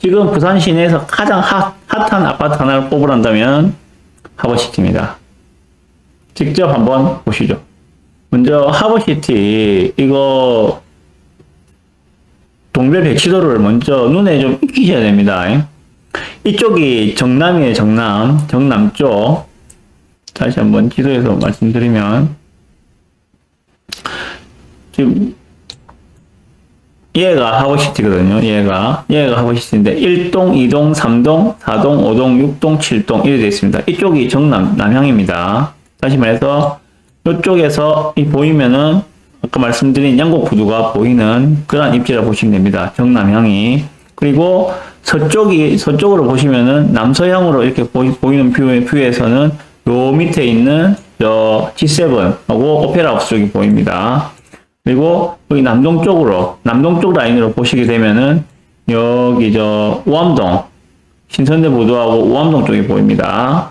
지금 부산 시내에서 가장 핫, 핫한 아파트 하나를 뽑으란다면 하버시티입니다. 직접 한번 보시죠. 먼저 하버시티 이거 동별 배치도를 먼저 눈에 좀 익히셔야 됩니다. 이쪽이 정남이에요, 정남. 정남 쪽. 다시 한번 지도에서 말씀드리면 지금 얘가 하버시티거든요. 얘가 얘가 하버시티인데 1동, 2동, 3동, 4동, 5동, 6동, 7동 이렇게 되어 있습니다. 이쪽이 정남 남향입니다. 다시 말해서 이쪽에서 이 보이면은 아까 말씀드린 양곡 구두가 보이는 그런 입지라 보시면 됩니다. 정남향이 그리고 서쪽이 서쪽으로 보시면은 남서향으로 이렇게 보이, 는 뷰, 뷰에서는 요 밑에 있는 저 G7하고 오페라 하우스 쪽이 보입니다. 그리고 여기 남동 쪽으로 남동 쪽 라인으로 보시게 되면은 여기 저 우암동 신선대 보도하고 우암동 쪽이 보입니다.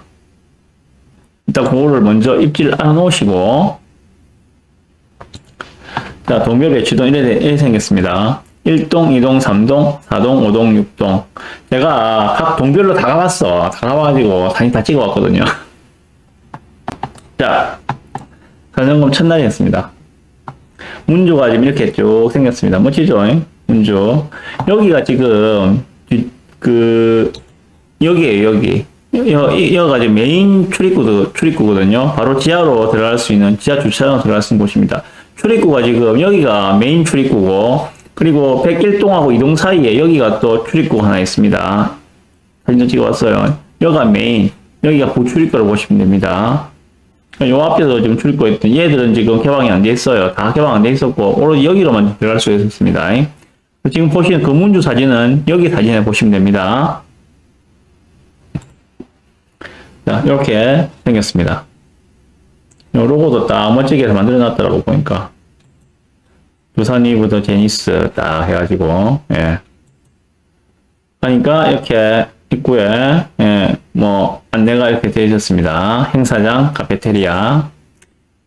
일단 그거를 먼저 입지를 알아 놓으시고 자 동별 배치도 이래 생겼습니다. 1동, 2동, 3동, 4동, 5동, 6동 제가 각 동별로 다 가봤어. 다 가봐가지고 사진 다 찍어왔거든요. 자 선정금 첫날이었습니다. 문조가 지금 이렇게 쭉 생겼습니다. 멋지죠? 문조. 여기가 지금, 그, 여기에요, 여기. 여, 여기가 지금 메인 출입구, 출입구거든요. 바로 지하로 들어갈 수 있는, 지하 주차장으로 들어갈 수 있는 곳입니다. 출입구가 지금, 여기가 메인 출입구고, 그리고 101동하고 2동 사이에 여기가 또 출입구가 하나 있습니다. 사진 찍어 왔어요. 여기가 메인, 여기가 부출입구로 보시면 됩니다. 요 앞에서 지금 출입구 있던 얘들은 지금 개방이 안 돼 있어요. 다 개방 안 돼 있었고, 오로지 여기로만 들어갈 수 있었습니다. 지금 보시는 그 문주 사진은 여기 사진에 보시면 됩니다. 자, 이렇게 생겼습니다. 요 로고도 딱 멋지게 만들어 놨더라고, 보니까. 두산이부터 제니스 딱 해가지고, 예. 하니까 이렇게 입구에 예, 뭐 안내가 이렇게 되어 있었습니다. 행사장, 카페테리아.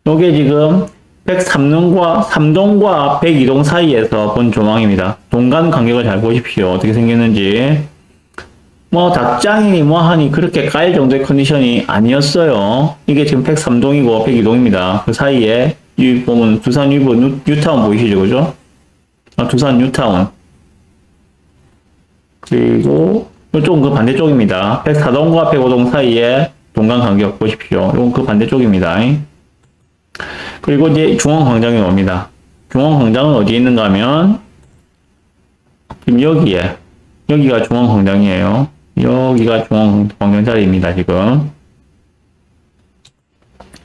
요게 지금 103동과 3동과 102동 사이에서 본 조망입니다. 동간 간격을 잘 보십시오. 어떻게 생겼는지. 뭐 닭장이니 뭐 하니 그렇게 까일 정도의 컨디션이 아니었어요. 이게 지금 103동이고 102동입니다. 그 사이에 이 보면 두산 유보 뉴, 뉴타운 보이시죠, 그죠? 아, 두산 뉴타운. 그리고 이쪽은 그 반대쪽입니다. 104동과 105동 사이에 동간 간격 보십시오. 이건 그 반대쪽입니다. 그리고 이제 중앙광장이 옵니다. 중앙광장은 어디에 있는가 하면 지금 여기에 여기가 중앙광장이에요. 여기가 중앙광장 자리입니다. 지금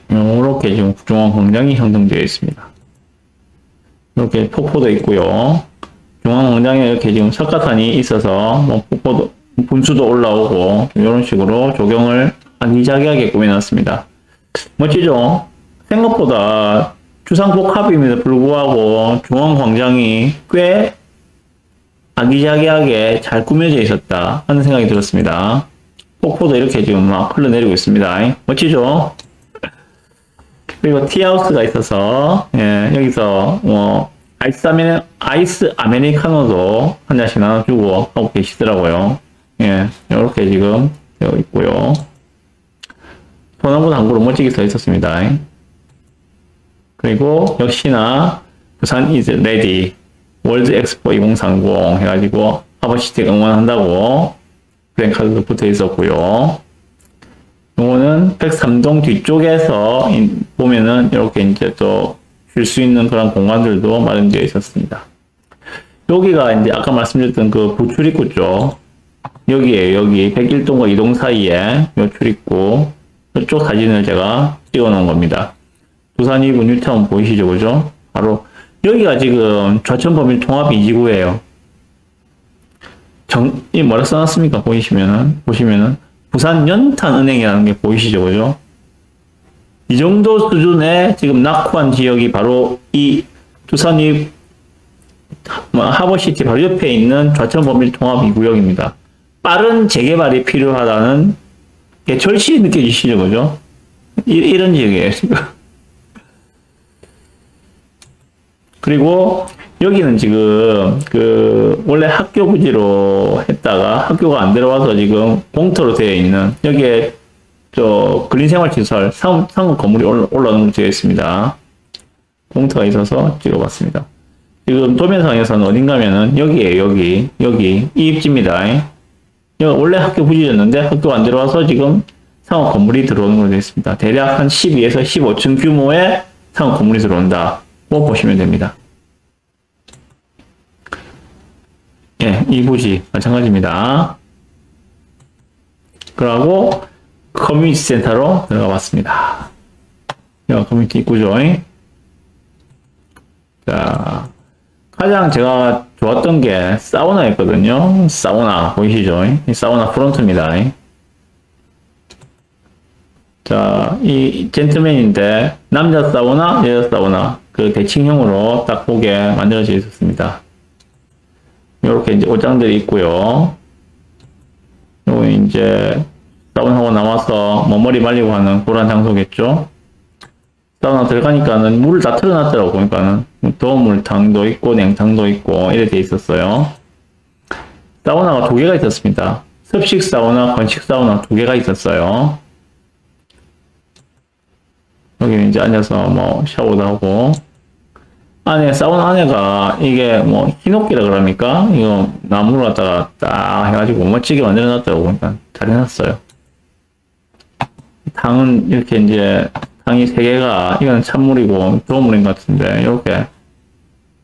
이렇게 지금 중앙광장이 형성되어 있습니다. 이렇게 폭포도 있고요. 중앙광장에 이렇게 지금 석가탄이 있어서 뭐 폭포도 분수도 올라오고 이런 식으로 조경을 아기자기하게 꾸며놨습니다. 멋지죠? 생각보다 주상복합임에도 불구하고 중앙광장이 꽤 아기자기하게 잘 꾸며져 있었다 하는 생각이 들었습니다. 폭포도 이렇게 지금 막 흘러내리고 있습니다. 멋지죠? 그리고 티하우스가 있어서 예, 여기서 뭐 아이스 아메 아이스 아메리카노도 한 잔씩 나눠주고 하고 계시더라고요. 예, 이렇게 지금 되어 있고요. 소나무 당구로 멋지게 써 있었습니다. 그리고 역시나 부산 이즈 레디 월드 엑스포 2030 해가지고 하버시티 응원한다고 플랜카드도 붙어 있었고요. 요거는 103동 뒤쪽에서 보면은 이렇게 이제 또 쉴 수 있는 그런 공간들도 마련되어 있었습니다. 여기가 이제 아까 말씀드렸던 그 부출입구 쪽 여기에 여기 101동과 2동 사이에 요 출입구 이쪽 사진을 제가 찍어 놓은 겁니다. 부산 이구 뉴타운 보이시죠 그죠? 바로 여기가 지금 좌천범위 통합 이지구예요. 정, 이 뭐라 써놨습니까? 보이시면은, 보시면은, 부산 연탄은행이라는 게 보이시죠? 그죠? 이 정도 수준의 지금 낙후한 지역이 바로 이 두산이 뭐 하버시티 바로 옆에 있는 좌천범위 통합 이 구역입니다. 빠른 재개발이 필요하다는 게 절실히 느껴지시죠? 그죠? 이, 이런 지역이에요, 지금. 그리고 여기는 지금 그 원래 학교 부지로 했다가 학교가 안 들어와서 지금 공터로 되어 있는 여기에 저 근린생활시설 상, 상급 건물이 올라- 올라오는 되어 있습니다. 공터가 있어서 찍어봤습니다. 지금 도면상에서는 어딘가면은 여기에요 여기 여기 이 입지입니다. 원래 학교 부지였는데 학교가 안 들어와서 지금 상업 건물이 들어오는 걸로 되어 있습니다. 대략 한 12에서 15층 규모의 상업 건물이 들어온다. 뭐 보시면 됩니다. 예, 이 부지 마찬가지입니다. 그러고 커뮤니티 센터로 들어가 봤습니다. 여기 커뮤니티 입구죠. 자, 가장 제가 좋았던 게 사우나였거든요. 사우나 보이시죠? 이 사우나 프론트입니다. 자, 이 젠틀맨인데 남자 사우나, 여자 사우나 그 대칭형으로 딱 보게 만들어져 있었습니다. 이렇게 이제 옷장들이 있고요. 요거 이제 사우나하고 나와서 뭐 머리 말리고 하는 그런 장소겠죠. 사우나 들어가니까는 물을 다 틀어놨더라고 보니까는 더물탕도 있고 냉탕도 있고 이래 돼 있었어요. 사우나가 두 개가 있었습니다. 습식 사우나, 건식 사우나 두 개가 있었어요. 여기 이제 앉아서 뭐 샤워도 하고 안에 사우나 안에가 이게 뭐 히노키라 그럽니까? 이거 나무를 갖다가 딱 해가지고 멋지게 만들어 놨더라고 그러니까 잘 해놨어요. 탕은 이렇게 이제 탕이 세 개가 이건 찬물이고 도물인 것 같은데 이렇게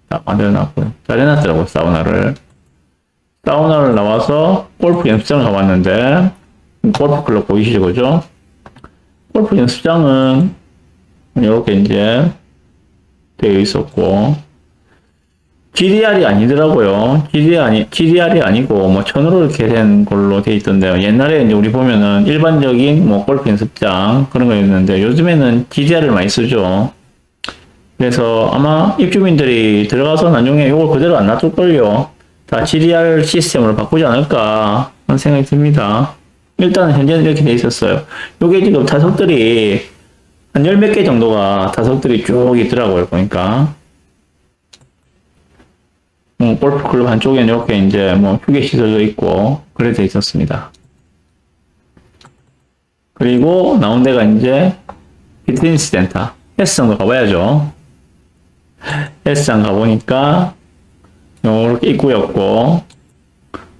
딱 만들어 놨고 잘 해놨더라고 사우나를. 사우나를 나와서 골프 연습장 가봤는데 골프 클럽 보이시죠 그죠? 골프 연습장은 이렇게 이제 되어 있었고 GDR이 아니더라고요. GDR 아니 GDR이 아니고 뭐 천으로 이렇게 된 걸로 되어 있던데요. 옛날에 이제 우리 보면은 일반적인 뭐 골프 연습장 그런 거였는데 요즘에는 GDR을 많이 쓰죠. 그래서 아마 입주민들이 들어가서 나중에 이걸 그대로 안 놔둘걸요. 다 GDR 시스템으로 바꾸지 않을까 하는 생각이 듭니다. 일단은 현재는 이렇게 돼 있었어요. 요게 지금 타석들이 한 열 몇 개 정도가 타석들이 쭉 있더라고요, 보니까. 음, 골프 클럽 한쪽에는 이렇게 이제 뭐 휴게 시설도 있고, 그래 돼 있었습니다. 그리고 나온 데가 이제 피트니스 센터. 헬스장도 가봐야죠. 헬스장 가보니까, 요렇게 입구였고,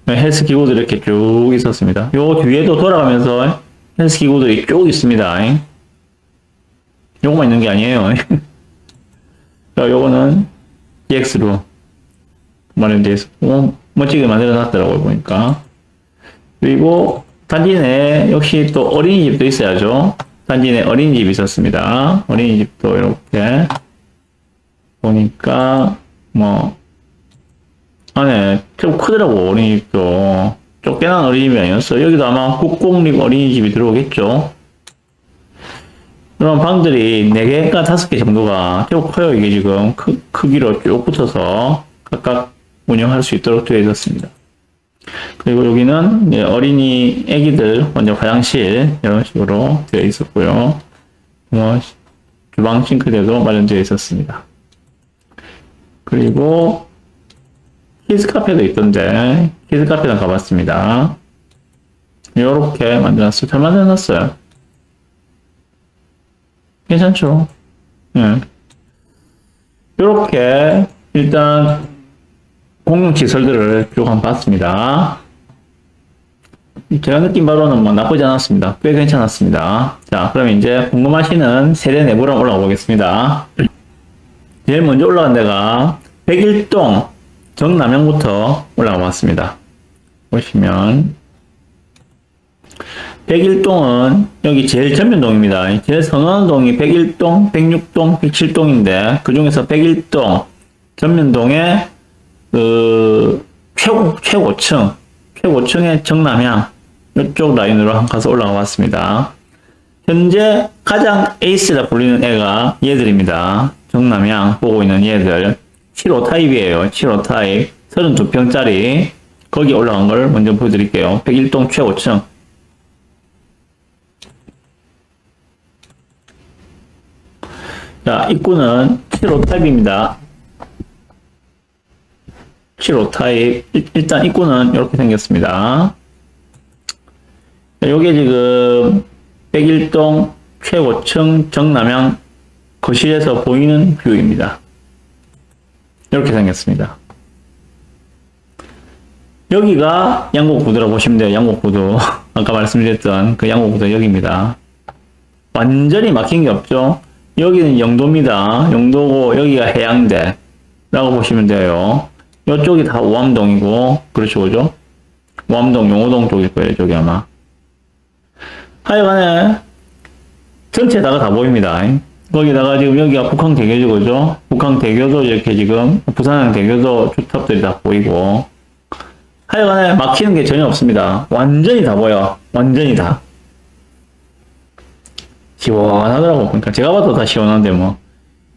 헬스 기구들이 이렇게 쭉 있었습니다. 요 뒤에도 돌아가면서 헬스 기구들이 쭉 있습니다. 요거만 있는 게 아니에요. 자, 요거는 DX로 있어. 어, 멋지게 만들어 놨더라고요, 보니까. 그리고 단지 내 역시 또 어린이집도 있어야죠. 단지 내 어린이집이 있었습니다. 어린이집도 이렇게 보니까 뭐 안에 좀 크더라고 어린이집도 쫓겨난 어린이집이 아니었어. 여기도 아마 국공립 어린이집이 들어오겠죠. 그런 방들이 4개가 5개 정도가 쭉 커요. 이게 지금 크, 크기로 쭉 붙어서 각각 운영할 수 있도록 되어 있었습니다. 그리고 여기는 어린이 애기들 먼저 화장실 이런 식으로 되어 있었고요. 뭐 주방 싱크대도 마련되어 있었습니다. 그리고 키즈 카페도 있던데 키즈 카페도 가봤습니다. 이렇게 만들었어요. 잘 만들어놨어요. 괜찮죠? 예. 이렇게 일단 공용 시설들을 쭉 한번 봤습니다. 제가 느낀 바로는 뭐 나쁘지 않았습니다. 꽤 괜찮았습니다. 자, 그럼 이제 궁금하시는 세대 내부로 올라가 보겠습니다. 제일 먼저 올라간 데가 101동 정남영부터 올라가 봤습니다. 보시면 101동은 여기 제일 전면동입니다. 제일 선호하는 동이 101동, 106동, 107동인데 그 중에서 101동 전면동의 그 최고 최고층 최고층의 정남향 이쪽 라인으로 한 가서 올라가 봤습니다. 현재 가장 에이스라 불리는 애가 얘들입니다. 정남향 보고 있는 얘들 7호 타입이에요. 7호 타입 32평짜리 거기 올라간 걸 먼저 보여드릴게요. 101동 최고층 자, 입구는 7호 탑입니다. 7호 타입. 일- 일단 입구는 이렇게 생겼습니다. 요게 지금 백일동 최고층 정남향 거실에서 보이는 뷰입니다. 이렇게 생겼습니다. 여기가 양곡부두라고 보시면 돼요. 양곡부두. 아까 말씀드렸던 그 양곡부두 여기입니다. 완전히 막힌 게 없죠. 여기는 영도입니다. 영도고 여기가 해양대. 라고 보시면 돼요. 이쪽이 다 오암동이고, 그렇죠, 그죠? 오암동, 용호동 쪽일 거예요, 저기 아마. 하여간에, 전체 다가 다 보입니다. 거기다가 지금 여기가 북항대교죠, 그죠? 북항대교도 이렇게 지금, 부산항대교도 주탑들이 다 보이고, 하여간에 막히는 게 전혀 없습니다. 완전히 다 보여. 완전히 다. 시원하더라고. 그러니까 제가 봐도 다 시원한데 뭐.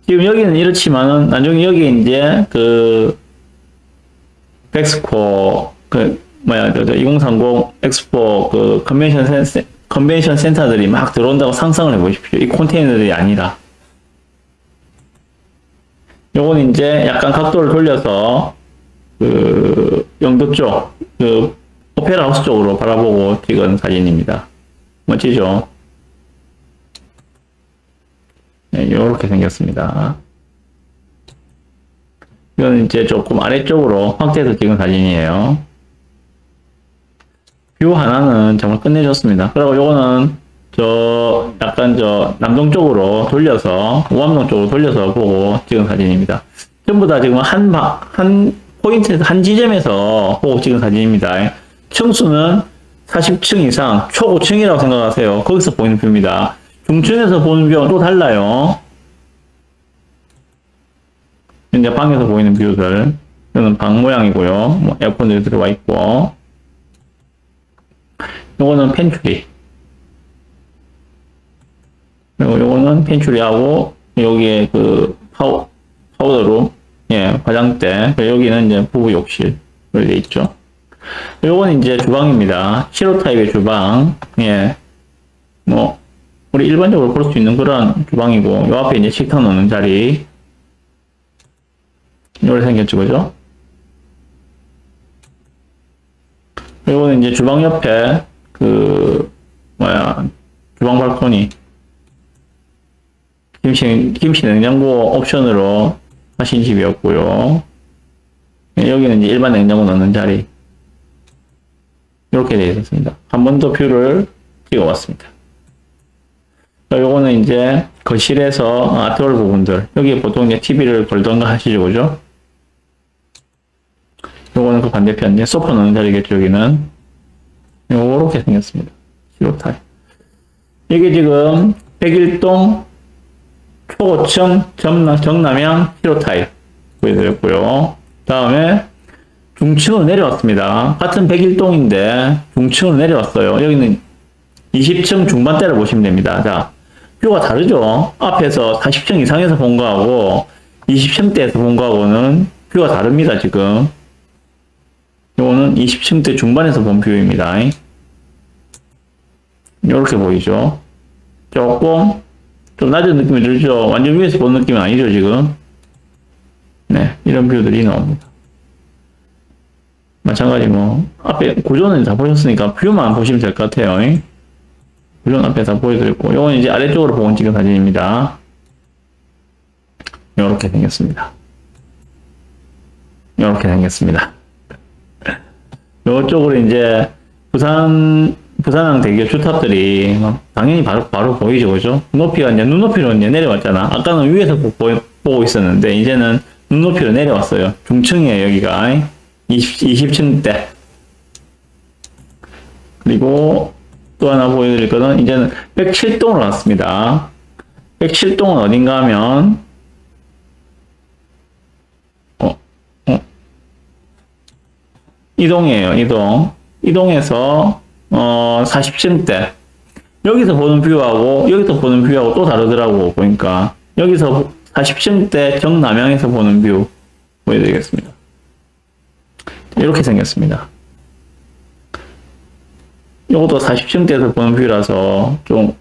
지금 여기는 이렇지만은 나중에 여기 이제 그 백스코 그 뭐야 저, 저2030 엑스포 그 컨벤션 센 컨벤션 센터들이 막 들어온다고 상상을 해보십시오. 이 컨테이너들이 아니라. 요건 이제 약간 각도를 돌려서 그 영도 쪽, 그 오페라 하우스 쪽으로 바라보고 찍은 사진입니다. 멋지죠? 네, 이렇게 생겼습니다. 이건 이제 조금 아래쪽으로 확대해서 찍은 사진이에요. 뷰 하나는 정말 끝내줬습니다. 그리고 요거는 저 약간 저 남동쪽으로 돌려서 오암동 쪽으로 돌려서 보고 찍은 사진입니다. 전부 다 지금 한, 바, 한 포인트에서 한 지점에서 보고 찍은 사진입니다. 층수는 40층 이상 초고층이라고 생각하세요. 거기서 보이는 뷰입니다. 중층에서 보는 뷰와 또 달라요. 현재 방에서 보이는 뷰들. 이거는 방 모양이고요. 뭐 에어컨들이 들어와 있고. 요거는 펜츄리. 그리고 요거는 펜츄리하고 여기에 그 파우, 파우더룸. 예, 화장대. 여기는 이제 부부 욕실. 이렇게 돼 있죠. 요건 이제 주방입니다. 7호 타입의 주방. 예. 뭐, 우리 일반적으로 볼 수 있는 그런 주방이고, 요 앞에 이제 식탁 놓는 자리. 요렇게 생겼죠, 그죠? 요거는 이제 주방 옆에, 그, 뭐야, 주방 발코니. 김치, 김치 냉장고 옵션으로 하신 집이었고요. 예, 여기는 이제 일반 냉장고 넣는 자리. 이렇게 되어 있었습니다. 한 번 더 뷰를 찍어봤습니다. 자, 요거는 이제 거실에서 아트월 부분들. 여기 보통 이제 TV를 걸던가 하시죠, 그죠? 요거는 그 반대편, 이제 소파 넣는 자리겠죠, 여기는. 요렇게 생겼습니다. 시로타입. 이게 지금 101동 초고층 정남, 정남향 시로타입 보여드렸고요. 다음에 중층으로 내려왔습니다. 같은 101동인데 중층으로 내려왔어요. 여기는 20층 중반대를 보시면 됩니다. 자, 뷰가 다르죠? 앞에서 40층 이상에서 본 거하고 20층대에서 본 거하고는 뷰가 다릅니다, 지금. 요거는 20층대 중반에서 본 뷰입니다. 이렇게 보이죠? 조금 좀 낮은 느낌이 들죠? 완전 위에서 본 느낌은 아니죠, 지금? 네, 이런 뷰들이 나옵니다. 마찬가지 뭐 앞에 구조는 다 보셨으니까 뷰만 보시면 될 것 같아요. 잉? 구조는 앞에 다 보여드렸고 이건 이제 아래쪽으로 보고 찍은 사진입니다. 이렇게 생겼습니다. 이렇게 생겼습니다. 이쪽으로 이제 부산 부산항 대교 주탑들이 막 당연히 바로 바로 보이죠, 그죠? 높이가 이제 눈높이로 이제 내려왔잖아. 아까는 위에서 보, 보, 보고 있었는데 이제는 눈높이로 내려왔어요. 중층이에요, 여기가. 20, 20층대. 그리고 또 하나 보여드릴 거는 이제는 107동으로 왔습니다. 107동은 어딘가 하면, 어, 어, 이동이에요, 이동. 이동에서, 어, 40층대. 여기서 보는 뷰하고, 여기서 보는 뷰하고 또 다르더라고, 보니까. 여기서 40층대 정남향에서 보는 뷰 보여드리겠습니다. 이렇게 생겼습니다. 이것도 40층대에서 보는 뷰라서 좀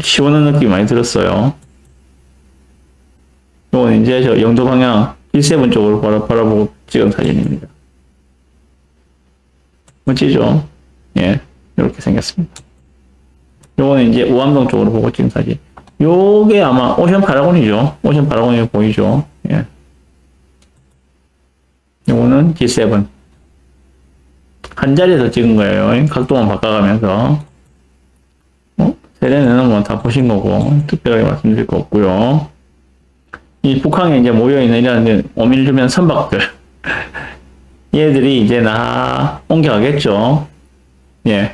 시원한 느낌이 많이 들었어요. 이건 이제 저 영도 방향 G7 쪽으로 바라, 바라보고 찍은 사진입니다. 멋지죠? 예, 이렇게 생겼습니다. 요거는 이제 우암동 쪽으로 보고 찍은 사진. 요게 아마 오션 파라곤이죠. 오션 파라곤이 보이죠? 예. 요거는 G7. 한 자리에서 찍은 거예요. 각도만 바꿔가면서. 어? 세례는 뭐 다 보신 거고, 특별하게 말씀드릴 거 없고요. 이 북한에 이제 모여있는 이런 오미를 주면 선박들. 얘들이 이제 다 옮겨가겠죠. 예.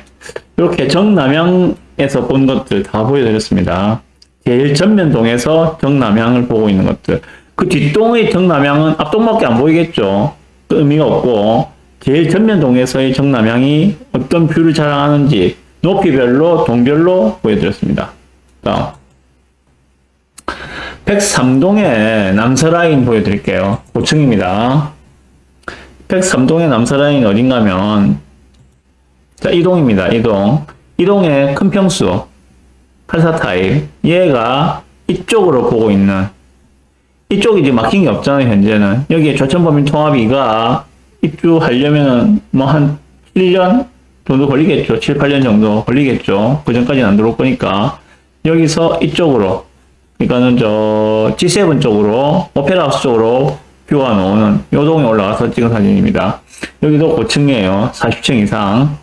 이렇게 정남향에서 본 것들 다 보여드렸습니다. 제일 전면동에서 정남향을 보고 있는 것들. 그 뒷동의 정남향은 앞동밖에 안 보이겠죠. 그 의미가 없고, 제일 전면동에서의 정남향이 어떤 뷰를 자랑하는지 높이별로, 동별로 보여드렸습니다. 다음. 103동의 남서라인 보여드릴게요. 고층입니다. 103동의 남서라인 어딘가면, 자, 이동입니다. 이동. 이동의 큰 평수. 84 타입. 얘가 이쪽으로 보고 있는. 이쪽이 지금 막힌 게 없잖아요, 현재는. 여기에 조천범위 통합이가 입주하려면 뭐 한 1년 정도 걸리겠죠. 7, 8년 정도 걸리겠죠. 그 전까지는 안 들어올 거니까. 여기서 이쪽으로. 그러니까는 저 G7 쪽으로, 오페라 하우스 쪽으로 뷰가 나오는 요동에 올라가서 찍은 사진입니다. 여기도 고층이에요. 40층 이상.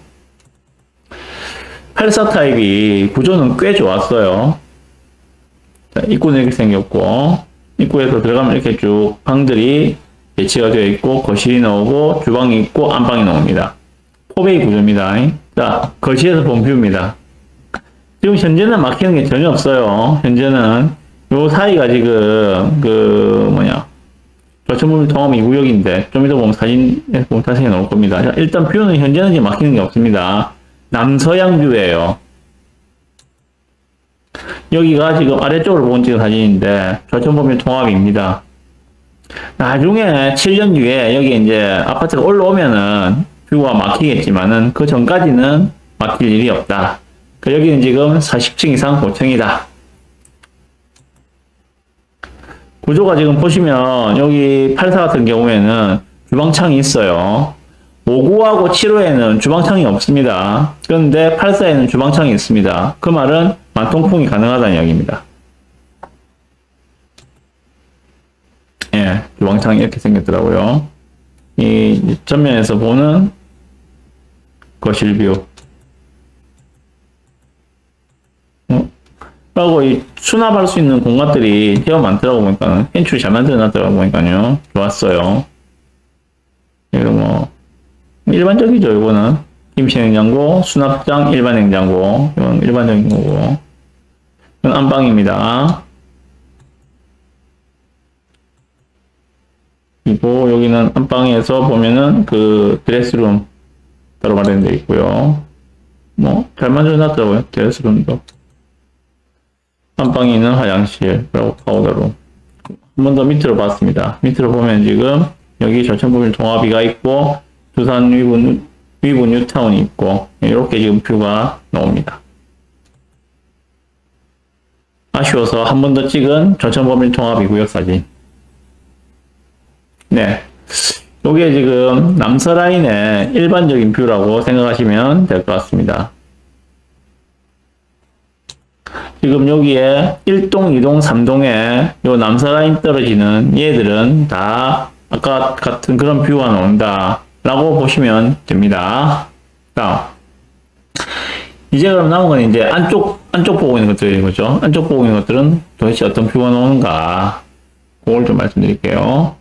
84 타입이 구조는 꽤 좋았어요. 자, 입구는 이렇게 생겼고, 입구에서 들어가면 이렇게 쭉 방들이 배치가 되어 있고, 거실이 나오고, 주방이 있고, 안방이 나옵니다. 포베이 구조입니다. 자, 거실에서 본 뷰입니다. 지금 현재는 막히는 게 전혀 없어요. 현재는 요 사이가 지금 그 뭐냐 조천물 통합 2구역인데 좀 이따 보면 사진에 보면 자세히 나올 겁니다. 자, 일단 뷰는 현재는 지금 막히는 게 없습니다. 남서양 뷰예요. 여기가 지금 아래쪽으로 본 찍은 사진인데 조천범위 통합입니다. 나중에 7년 뒤에 여기 이제 아파트가 올라오면은 뷰가 막히겠지만은 그 전까지는 막힐 일이 없다. 그 여기는 지금 40층 이상 고층이다. 구조가 지금 보시면 여기 84 같은 경우에는 주방창이 있어요. 59하고 7호에는 주방창이 없습니다. 그런데 84에는 주방창이 있습니다. 그 말은 만통풍이 가능하다는 이야기입니다. 예, 주방창이 이렇게 생겼더라고요. 이 전면에서 보는 거실 뷰. 이 수납할 수 있는 공간들이 되게 많더라고 보니까 현출이 잘 만들어놨더라고 보니까요. 좋았어요. 이거 뭐 일반적이죠, 이거는. 김치 냉장고, 수납장, 일반 냉장고. 이건 일반적인 거고. 이건 안방입니다. 그리고 여기는 안방에서 보면은 그 드레스룸 따로 마련되어 있고요. 뭐, 잘 만들어놨더라고요, 드레스룸도. 안방에 있는 화장실, 그리고 파우더룸. 한번 더 밑으로 봤습니다. 밑으로 보면 지금 여기 저천부밀 동아비가 있고, 두산 위브, 위브 뉴타운이 있고, 이렇게 지금 뷰가 나옵니다. 아쉬워서 한 번 더 찍은 저천범밀 통합 구역 사진. 네. 요게 지금 남서라인의 일반적인 뷰라고 생각하시면 될 것 같습니다. 지금 여기에 1동, 2동, 3동에 요 남서라인 떨어지는 얘들은 다 아까 같은 그런 뷰가 나온다. 라고 보시면 됩니다. 다음. 이제 그럼 남은 건 이제 안쪽, 안쪽 보고 있는 것들인 거죠. 안쪽 보고 있는 것들은 도대체 어떤 뷰가 나오는가. 그걸 좀 말씀드릴게요.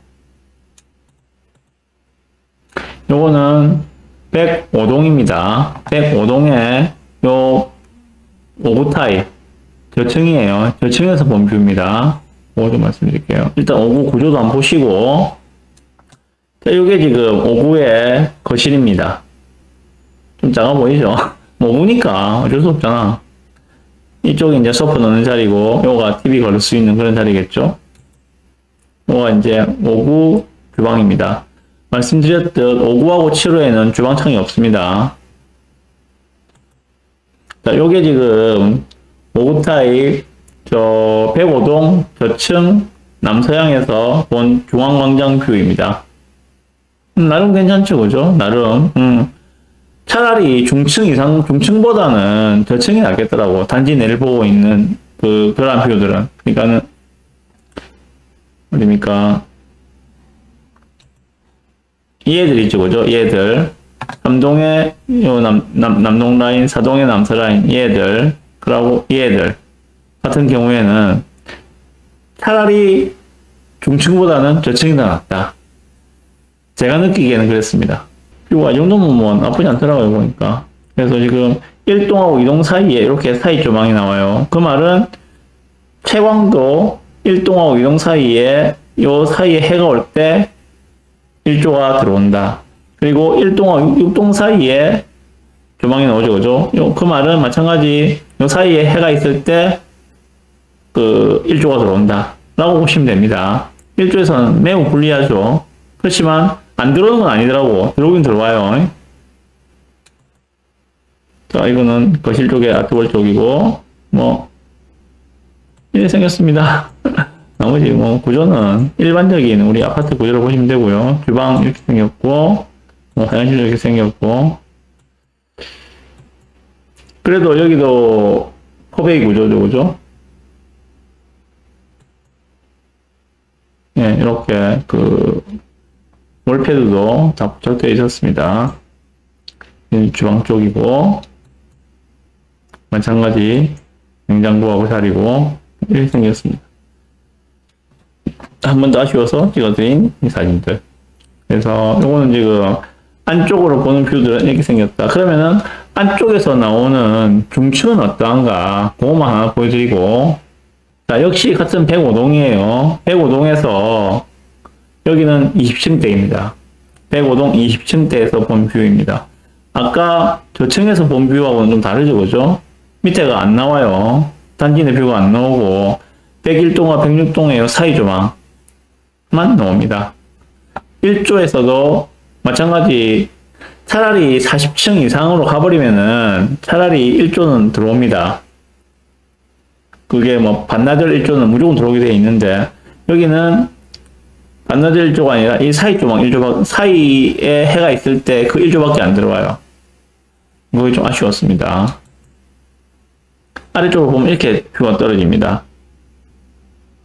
요거는 105동입니다. 105동에 요 5구 타입 저층이에요. 저층에서 본 뷰입니다. 그거 좀 말씀드릴게요. 일단 5구 구조도 한번 보시고 자, 이게 지금 5구의 거실입니다. 좀 작아 보이죠? 뭐 5구니까 어쩔 수 없잖아. 이쪽이 이제 소파 넣는 자리고, 요가 TV 걸을 수 있는 그런 자리겠죠? 요가 이제 5구 주방입니다. 말씀드렸듯 5구하고 7호에는 주방창이 없습니다. 자, 요게 지금 5구 타입, 저 105동 저층 남서양에서 본 중앙광장 뷰입니다. 음, 나름 괜찮죠, 그죠? 나름. 음. 차라리 중층 이상, 중층보다는 저층이 낫겠더라고. 단지 내를 보고 있는 그, 그런 뷰들은. 그러니까는, 어딥니까? 얘들 있죠, 그죠? 얘들. 삼동의 요 남, 남, 남동 라인, 사동의 남서 라인, 얘들. 그러고 얘들. 같은 경우에는 차라리 중층보다는 저층이 더 낫다. 제가 느끼기에는 그랬습니다. 그리고 이 정도면 뭐 나쁘지 않더라고요, 보니까. 그래서 지금 1동하고 2동 사이에 이렇게 사이 조망이 나와요. 그 말은 채광도 1동하고 2동 사이에 요 사이에 해가 올 때 1조가 들어온다. 그리고 1동하고 6동 사이에 조망이 나오죠, 그죠? 요, 그 말은 마찬가지 요 사이에 해가 있을 때그 1조가 들어온다. 라고 보시면 됩니다. 1조에서는 매우 불리하죠. 그렇지만 안 들어오는 건 아니더라고. 들어오긴 들어와요. 자, 이거는 거실 쪽에 아트월 쪽이고, 뭐, 이렇게 생겼습니다. 나머지 뭐 구조는 일반적인 우리 아파트 구조를 보시면 되고요. 주방 이렇게 생겼고, 뭐 화장실 이렇게 생겼고, 그래도 여기도 포베이 구조죠, 그죠? 예, 이렇게 그 월패드도 다 부착되어 있었습니다. 이 주방 쪽이고 마찬가지 냉장고하고 자리고 이렇게 생겼습니다. 한 번 더 아쉬워서 찍어드린 이 사진들. 그래서 요거는 지금 안쪽으로 보는 뷰들은 이렇게 생겼다. 그러면은 안쪽에서 나오는 중층은 어떠한가 그거만 하나 보여드리고 자 역시 같은 105동이에요. 105동에서 여기는 20층대입니다. 105동 20층대에서 본 뷰입니다. 아까 저층에서 본 뷰하고는 좀 다르죠, 그죠? 밑에가 안 나와요. 단지 내 뷰가 안 나오고 101동과 106동의 사이 조망만 나옵니다. 1조에서도 마찬가지 차라리 40층 이상으로 가버리면은 차라리 1조는 들어옵니다. 그게 뭐 반나절 1조는 무조건 들어오게 되어 있는데 여기는 반나절 1조가 아니라 이 사이 조망 1조 사이에 해가 있을 때 그 1조밖에 안 들어와요. 그게 좀 아쉬웠습니다. 아래쪽으로 보면 이렇게 뷰가 떨어집니다.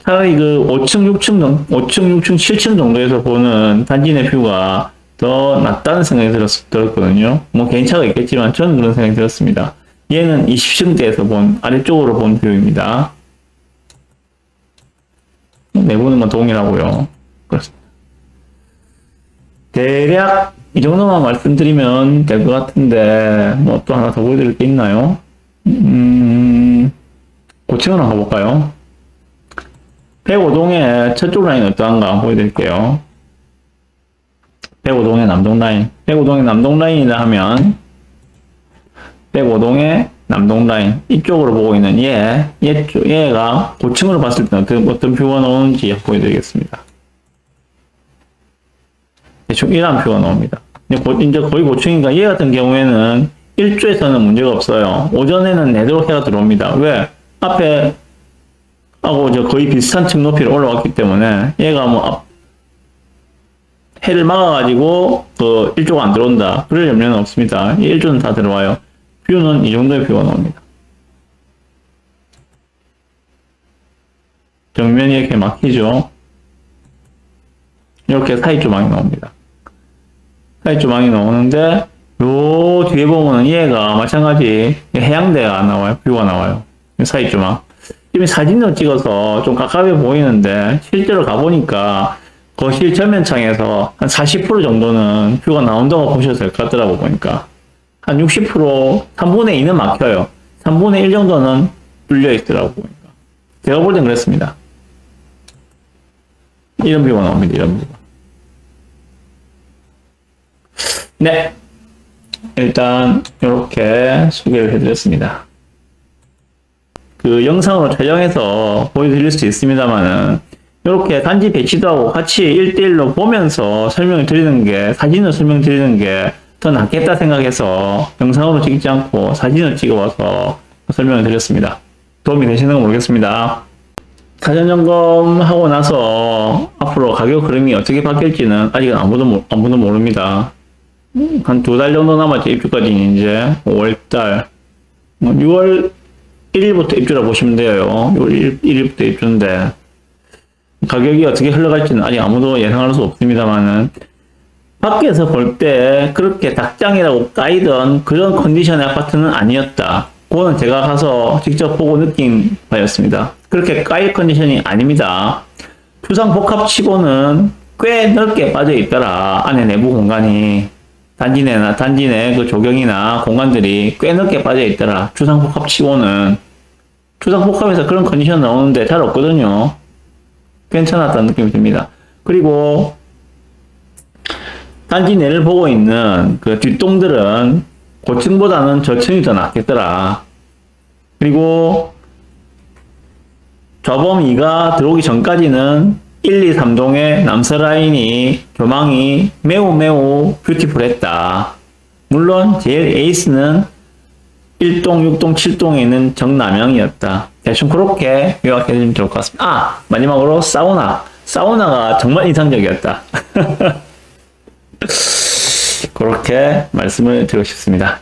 차라리 그 5층, 6층, 정 5층, 6층, 7층 정도에서 보는 단지 내 뷰가 더 낫다는 생각이 들었, 들었거든요. 뭐 개인차가 있겠지만 저는 그런 생각이 들었습니다. 얘는 20층대에서 본 아래쪽으로 본 뷰입니다. 내부는 건 동일하고요. 그렇습니다. 대략 이 정도만 말씀드리면 될 것 같은데 뭐 또 하나 더 보여드릴 게 있나요? 음, 고층으로 가볼까요? 105동의 저쪽 라인 어떠한가 보여드릴게요. 105동의 남동 라인. 105동의 남동 라인이라 하면 105동의 남동 라인 이쪽으로 보고 있는 얘, 얘 쪽, 얘가 고층으로 봤을 때 어떤, 어떤 뷰가 나오는지 보여드리겠습니다. 대충 이런 뷰가 나옵니다. 이제, 고, 이제 거의 고층이니까 얘 같은 경우에는 1조에서는 문제가 없어요. 오전에는 내도록 해가 들어옵니다. 왜? 앞에 하고 저 거의 비슷한 층 높이로 올라왔기 때문에 얘가 뭐 앞, 해를 막아가지고 그 1조가 안 들어온다. 그럴 염려는 없습니다. 1조는 다 들어와요. 뷰는 이 정도의 뷰가 나옵니다. 정면이 이렇게 막히죠. 이렇게 사이 조망이 나옵니다. 사이 조망이 나오는데 요 뒤에 보면은 얘가 마찬가지 해양대가 나와요. 뷰가 나와요. 사이 조망. 지금 사진으로 찍어서 좀 가까워 보이는데 실제로 가보니까 거실 전면창에서 한 40% 정도는 뷰가 나온다고 보셔도 될 것 같더라고 보니까. 한 60% 3분의 2는 막혀요. 3분의 1 정도는 뚫려 있더라고 보니까. 제가 볼 땐 그랬습니다. 이런 뷰가 나옵니다 이런 뷰가. 네. 일단 이렇게 소개를 해드렸습니다. 그 영상으로 촬영해서 보여드릴 수 있습니다만은 이렇게 단지 배치도 하고 같이 1대1로 보면서 설명을 드리는 게 사진을 설명드리는 게 더 낫겠다 생각해서 영상으로 찍지 않고 사진을 찍어와서 설명을 드렸습니다. 도움이 되시는 건 모르겠습니다. 사전 점검하고 나서 앞으로 가격 흐름이 어떻게 바뀔지는 아직은 아무도 모- 아무도 모릅니다. 한 두 달 정도 남았죠 입주까지 이제 5월달 6월 1일부터 입주라 보시면 돼요. 6월 1일, 부터 입주인데 가격이 어떻게 흘러갈지는 아직 아무도 예상할 수 없습니다만은 밖에서 볼 때 그렇게 닭장이라고 까이던 그런 컨디션의 아파트는 아니었다. 그거는 제가 가서 직접 보고 느낀 바였습니다. 그렇게 까일 컨디션이 아닙니다. 주상 복합치고는 꽤 넓게 빠져 있더라. 안에 내부 공간이 단지 내나 단지 내 그 조경이나 공간들이 꽤 넓게 빠져 있더라. 주상 복합 치고는 주상 복합에서 그런 컨디션 나오는데 잘 없거든요. 괜찮았다는 느낌이 듭니다. 그리고 단지 내를 보고 있는 그 뒷동들은 고층보다는 저층이 더 낫겠더라. 그리고 좌범 2가 들어오기 전까지는 1, 2, 3동의 남서 라인이 조망이 매우 매우 뷰티풀했다. 물론 제일 에이스는 1동, 6동, 7동에 있는 정남영이었다. 대충 그렇게 요약해 주면 좋을 것 같습니다. 아! 마지막으로 사우나. 사우나가 정말 인상적이었다. 그렇게 말씀을 드리고 싶습니다.